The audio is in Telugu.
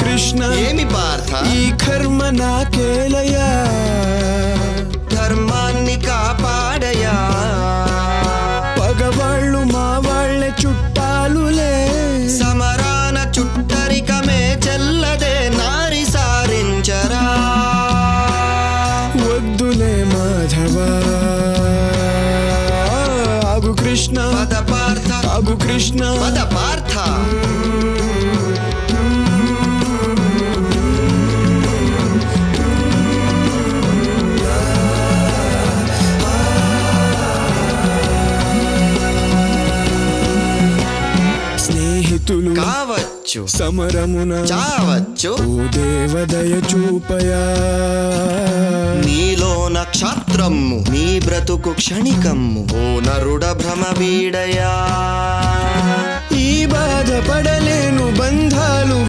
కృష్ణ ఏమి పార్థ ఈ కర్మ నాకేలయా ధర్మాన్ని కాపాడయా పగవాళ్ళు మా వాళ్ళే చుట్టాలులే సమరాన చుట్టరికమే చెల్లదే నారి సారించరా వద్దులే మాధవా ఆగు కృష్ణ పద పార్థ ఆగు కృష్ణ పద పార్థ స్నేహితులు కావచ్చు. సమరమున చావచ్చు. ఓ దేవదయ చూపయా. నీలో నక్షత్రము నీ బ్రతుకు క్షణికమ్ము ఓ నరుడ భ్రమ వీడయా ఈ బాధ పడలేను బంధాలు